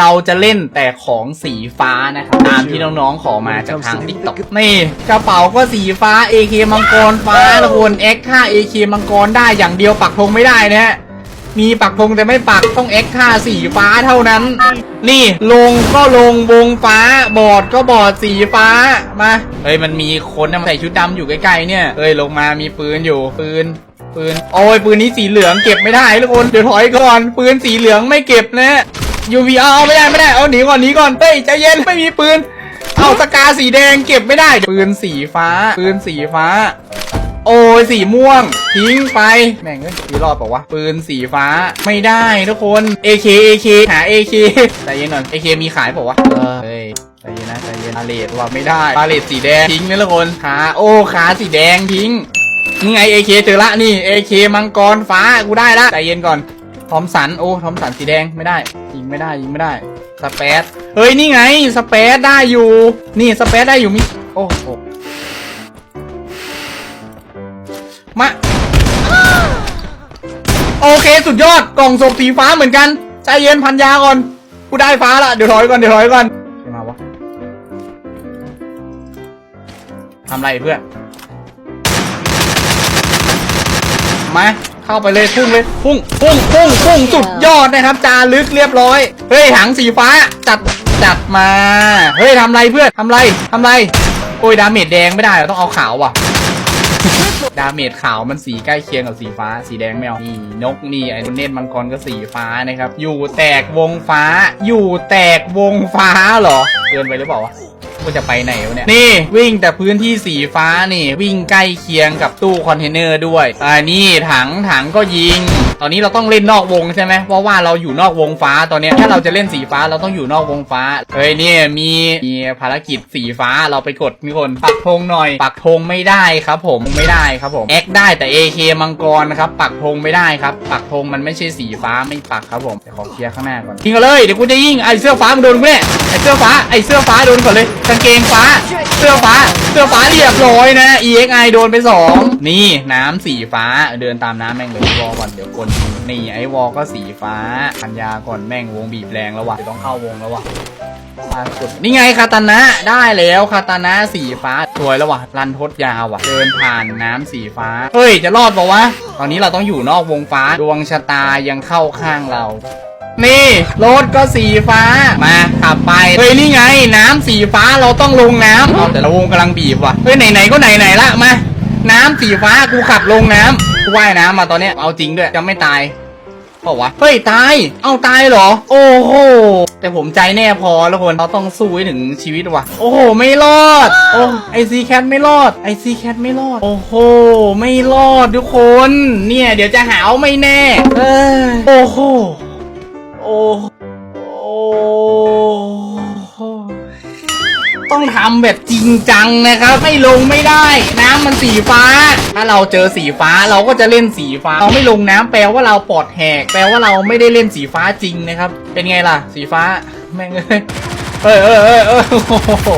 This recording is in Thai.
เราจะเล่นแต่ของสีฟ้านะครับ ตามที่น้องๆ ขอมาจากทางติ๊กต็อกนี่กระเป๋าก็สีฟ้า AK มังกรฟ้าละคน X ค่า AK มังกรได้อย่างเดียวปักธงไม่ได้นะฮะมีปักธงแต่ไม่ปักต้อง X ค่าสีฟ้าเท่านั้น นี่ลงก็ลงวงฟ้าบอดก็บอดสีฟ้ามาเฮ้ยมันมีคนนะใส่ชุดดำอยู่ใกล้ๆเนี่ยเฮ้ยลงมามีปืนอยู่ปืนปืนโอ้ยปืนนี้สีเหลืองเก็บไม่ได้ทุกคนเดี๋ยวถอยก่อนปืนสีเหลืองไม่เก็บนะ ยูวีเอาไม่ได้ไม่ได้เอาหนีก่อนหนีก่อนเฮ้ยใจเย็นไม่มีปืน เอาสกาสีแดงเก็บไม่ได้ปืนสีฟ้า ปืนสีฟ้า โอ้ยสีม่วง ทิ้งไปแม่งเอ้ยรอดเปล่าวะปืนสีฟ้าไม่ได้ทุกคน AK AK หา AK ใจเย็นหน่อย AK มีขายเปล่าวะเออเฮ้ยใจเย็นนะใจเย็นบาเลตว่าไม่ได้บาเลตสีแดงทิ้งนะทุกคนขาโอ้ขาสีแดงทิ้งนี่ไง AK เจอละนี่ AK มังกรฟ้ากูได้ละใจเย็นก่อน ทอมสันโอ้ทอมสันสีแดงไม่ได้ ยิงไม่ได้ยิงไม่ได้สเปซเฮ้ยนี่ไงสเปซได้อยู่ นี่สเปซได้อยู่มิโอ้โหมาโอเคสุดยอดกล่องศพสีฟ้าเหมือนกันใจเย็นพันยาก่อนกูได้ฟ้าละเดี๋ยวถอยก่อนเดี๋ยวถอยก่อนใครมาวะทำไรเพื่อนมา เข้าไปเลยพุ่งเลยพุ่งพุ่งพุ่งพุ่งสุดยอดนะครับจารึกเรียบร้อยเฮ้ยถังสีฟ้าจัดจัดมาเฮ้ยทำไรเพื่อนทำไรทำไรโอ้ยดาเมจแดงไม่ได้เรอต้องเอาขาวว่ะดาเมจขาวมันสีใกล้เคียงกับสีฟ้า สีแดงไม่เอานี่นกนี่ไอ้เนตมังกรก็สีฟ้านะครับ อยู่แตกวงฟ้า อยู่แตกวงฟ้าเหรอเกินไปหรือเปล่าวะ ว่าจะไปไหนวะเนี่ย นี่วิ่งแต่พื้นที่สีฟ้านี่ วิ่งใกล้เคียงกับตู้คอนเทนเนอร์ด้วยอ่านี่ถังถังก็ยิง ตอนนี้เราต้องเล่นนอกวงใช่ไหมเพราะว่าเราอยู่นอกวงฟ้าตอนนี้ถ้าเราจะเล่นสีฟ้าเราต้องอยู่นอกวงฟ้าเฮ้ยเนี่ยมีมีภารกิจสีฟ้าเราไปกดมีคนปักธงหน่อย ปักธงไม่ได้ครับ ผมไม่ได้ครับผมแอคได้แต่ AK มังกรนะครับปักธงไม่ได้ครับปักธงมันไม่ใช่สีฟ้าไม่ปักครับผมเดี๋ยวขอเคลียร์ข้างหน้าก่อนยิงกันเลยเดี๋ยวกูจะยิงไอเสื้อฟ้ามึงโดนกูแน่ไอเสื้อฟ้าไอเสื้อฟ้าโดนก่อนเลยางเกงฟ้า เสื้อฟ้า เสื้อฟ้าเรียบร้อยนะ EXI โดนไปสองนี่น้ำสีฟ้าเดินตามน้ำแม่งเลยวอก่อนเดี๋ยวคนนี่ไอ้วอก็สีฟ้าพันยาก่อนแม่งวงบีบแรงแล้ววะเดี๋ยวต้องเข้าวงแล้ววะล่าสุดนี่ไงคาตานะได้แล้วคาตานะสีฟ้าสวยแล้ววะรันทดยาววะเดินผ่านน้ำสีฟ้าเฮ้ยจะรอดปะวะตอนนี้เราต้องอยู่นอกวงฟ้าดวงชะตายังเข้าข้างเรา นี่รถก็สีฟ้ามาขับไปเฮ้ยนี่ไง น้ำสีฟ้าเราต้องลงน้ำเอาแต่ละวงกำลังบีบว่ะเฮ้ยไหนๆก็ไหนๆละมา น้ำสีฟ้ากูขับลงน้ำกูว่ายน้ำมาตอนเนี้ยเอาจริงด้วยจะไม่ตายเปล่าวะเฮ้ยตาย เอาตายเหรอ โอ้โหแต่ผมใจแน่พอแล้วคนเราต้องสู้ให้ถึงชีวิตว่ะ โอ้โหไม่รอด โอ้ไอซีแคทไม่รอดไอซีแคทไม่รอด โอ้โหไม่รอดทุกคน เนี่ย เดี๋ยวจะหาวไม่แน่เออโอ้โห โอ้โอ้ต้องทำแบบจริงจังนะครับ ไม่ลงไม่ได้ น้ำมันสีฟ้า ถ้าเราเจอสีฟ้าเราก็จะเล่นสีฟ้า เราไม่ลงน้ำแปลว่าเราปลอดแหก แปลว่าเราไม่ได้เล่นสีฟ้าจริงนะครับ เป็นไงล่ะ สีฟ้า แม่งเอ้ยเอ้ยเอ้ยเอ้ยเอ้ยโอ้โห